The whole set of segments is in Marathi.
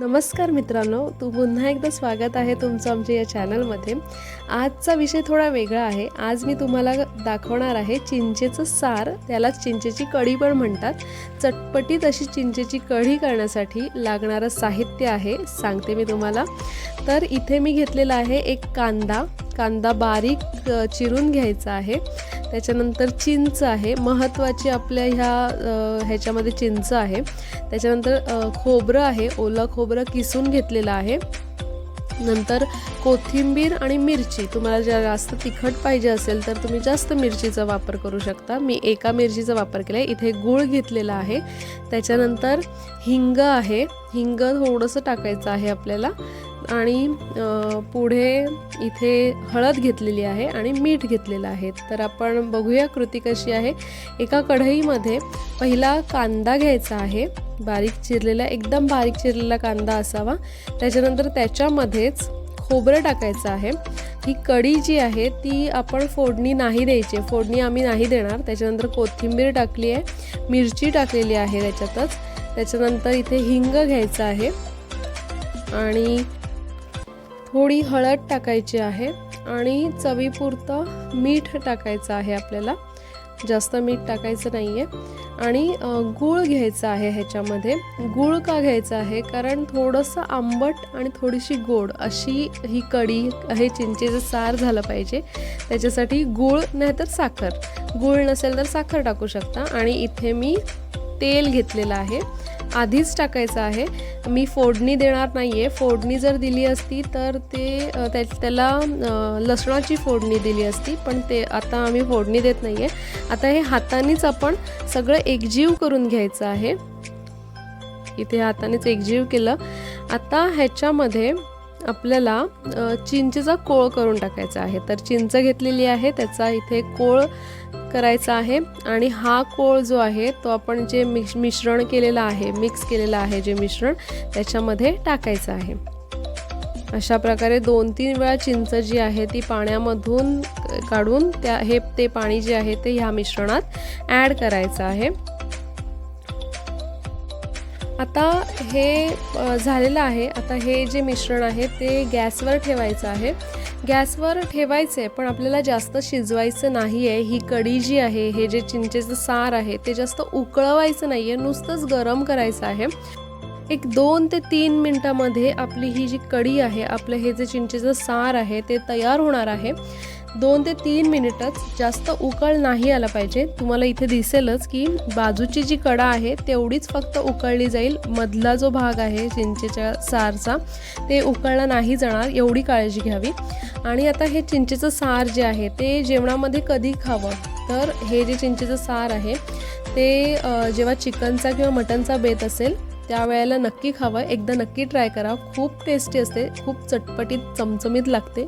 नमस्कार मित्रांनो तू पुन्हा एकदा स्वागत आहे तुमचं आमच्या या चॅनलमध्ये. आजचा विषय थोडा वेगळा आहे. आज मी तुम्हाला दाखवणार आहे चिंचेचं सार. त्यालाच चिंचेची कढी पण म्हणतात. चटपटीत अशी चिंचेची कढी करण्यासाठी लागणारं साहित्य आहे सांगते मी तुम्हाला. तर इथे मी घेतलेला आहे एक कांदा. कांदा बारीक चिरून घ्यायचा आहे. त्याच्यानंतर चिंच आहे. महत्त्वाची आपल्या ह्या ह्याच्यामध्ये चिंच आहे. त्याच्यानंतर खोबरं आहे. ओलं खोबरं किसून घेतलेलं आहे. नंतर कोथिंबीर आणि मिरची. तुम्हाला जर जास्त तिखट पाहिजे असेल तर तुम्ही जास्त मिरचीचा वापर करू शकता. मी एका मिरचीचा वापर केला आहे इथे गूळ घेतलेला आहे. त्याच्यानंतर हिंग आहे. हिंग थोडंसं टाकायचं आहे आपल्याला. आणि पुढे इथे हळद घेतलेली आहे आणि मीठ घेतलेलं आहे. तर आपण बघूया कृती कशी आहे. एका कढईमध्ये पहिला कांदा घ्यायचा आहे. बारीक चिरलेला एकदम बारीक चिरलेला कांदा असावा. त्याच्यानंतर त्याच्यामध्येच खोबरं टाकायचं आहे. ही कढी जी आहे ती आपण फोडणी नाही द्यायची फोडणी आम्ही नाही देणार. त्याच्यानंतर कोथिंबीर टाकली आहे. मिरची टाकलेली आहे त्याच्यातच. त्याच्यानंतर इथे हिंग घ्यायचं आहे. आणि थोडी हळद टाकायची आहे आणि चवीपुरतं मीठ टाकायचं आहे आपल्याला. जास्त मीठ टाकायचं नाही आहे आणि गूळ घ्यायचा आहे ह्याच्यामध्ये. गूळ का घ्यायचं आहे? कारण थोडंसं आंबट आणि थोडीशी गोड अशी ही कढी हे चिंचेचं सार झालं पाहिजे. त्याच्यासाठी गूळ नाहीतर साखर. गूळ नसेल तर साखर टाकू शकता. आणि इथे मी तेल घेतलेलं आहे. आधीच टाकायचं आहे. मी फोडणी देणार नाही आहे फोडणी जर दिली असती तर ते त्या त्याला लसणाची फोडणी दिली असती पण ते आता आम्ही फोडणी देत नाही आहे आता हे हातानेच आपण सगळं एकजीव करून घ्यायचं आहे. इथे हातानेच एकजीव केलं. आता ह्याच्यामध्ये आपल्याला चिंचेचा कोळ करून टाकायचा आहे. तर चिंच घेतलेली आहे. त्याचा इथे कोळ करायचा आहे. आणि हा कोळ जो आहे तो आपण जे मिश मिश्रण केलेलं आहे मिक्स केलेलं आहे जे मिश्रण त्याच्यामध्ये टाकायचं आहे. अशा प्रकारे दोन तीन वेळा चिंच जी आहे ती पाण्यामधून काढून त्या हे ते पाणी जे आहे ते ह्या मिश्रणात ॲड करायचं आहे. आता हे झालेलं आहे. आता हे जे मिश्रण आहे ते गॅसवर ठेवायचं आहे. गॅसवर ठेवायचं आहे पण आपल्याला जास्त शिजवायचं नाही आहे ही कढी जी आहे हे जे चिंचेचं सार आहे ते जास्त उकळवायचं नाही आहे नुसतंच गरम करायचं आहे. एक दोन ते तीन मिनटामध्ये आपली ही जी कढी आहे आपलं हे जे चिंचेचं सार आहे ते तयार होणार आहे. दोन ते तीन मिनिटच जास्त उकळ नाही आला पाहिजे. तुम्हाला इथे दिसेलच की बाजूची जी कडा आहे तेवढीच फक्त उकळली जाईल. मधला जो भाग आहे चिंचेच्या सारचा ते उकळला नाही जाणार. एवढी काळजी घ्यावी. आणि आता हे चिंचेचं सार जे आहे ते जेवणामध्ये कधी खावं? तर हे जे चिंचेचं सार आहे ते जेव्हा चिकनचा किंवा मटनचा बेत असेल त्यावेळेला नक्की खावं. एकदा नक्की ट्राय करा. खूप टेस्टी असते. खूप चटपटीत चमचमीत लागते.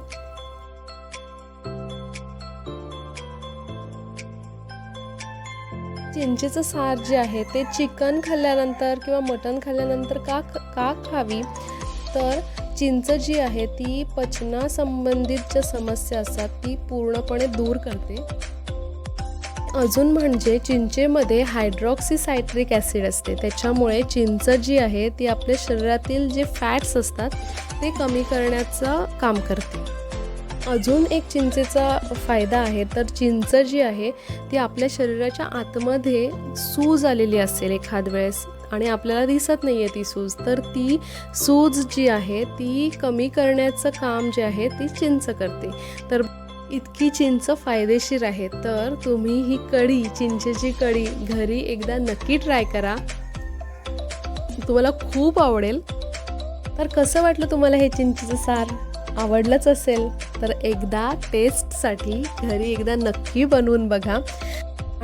चिंचेचं सार जे आहे ते चिकन खाल्ल्यानंतर किंवा मटण खाल्ल्यानंतर का का खावी? तर चिंच जी आहे ती पचनासंबंधित ज्या समस्या असतात ती पूर्णपणे दूर करते. अजून म्हणजे चिंचेमध्ये हायड्रॉक्सीसायट्रिक ॲसिड असते. त्याच्यामुळे चिंच जी आहे ती आपल्या शरीरातील जे फॅट्स असतात ते कमी करण्याचं काम करते. अजून एक चिंचेचा फायदा आहे. तर चिंच जी आहे ती आपल्या शरीराच्या आतमध्ये सूज आलेली असेल एखाद वेळेस आणि आपल्याला दिसत नाही आहे ती सूज. तर ती सूज जी आहे ती कमी करण्याचं काम जे आहे ती चिंच करते. तर इतकी चिंच फायदेशीर आहे. तर तुम्ही ही कढी चिंचेची कढी घरी एकदा नक्की ट्राय करा. तुम्हाला खूप आवडेल. तर कसं वाटलं तुम्हाला हे चिंचेचं सार? आवडलंच असेल. तर एकदा टेस्टसाठी घरी एकदा नक्की बनवून बघा.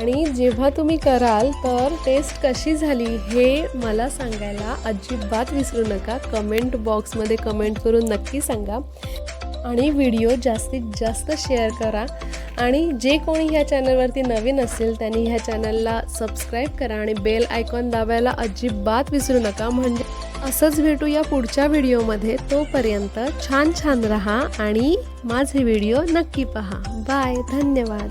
आणि जेव्हा तुम्ही कराल तर टेस्ट कशी झाली हे मला सांगायला अजिबात विसरू नका. कमेंट बॉक्समध्ये कमेंट करून नक्की सांगा. आणि व्हिडिओ जास्तीत जास्त शेअर करा. आणि जे कोणी ह्या चॅनलवरती नवीन असेल त्यांनी ह्या चॅनलला सबस्क्राईब करा आणि बेल आयकॉन दाबायला अजिबात विसरू नका. म्हणजे असंच भेटूया पुढच्या व्हिडिओमध्ये. तोपर्यंत छान छान रहा आणि माझे व्हिडिओ नक्की पहा. बाय. धन्यवाद.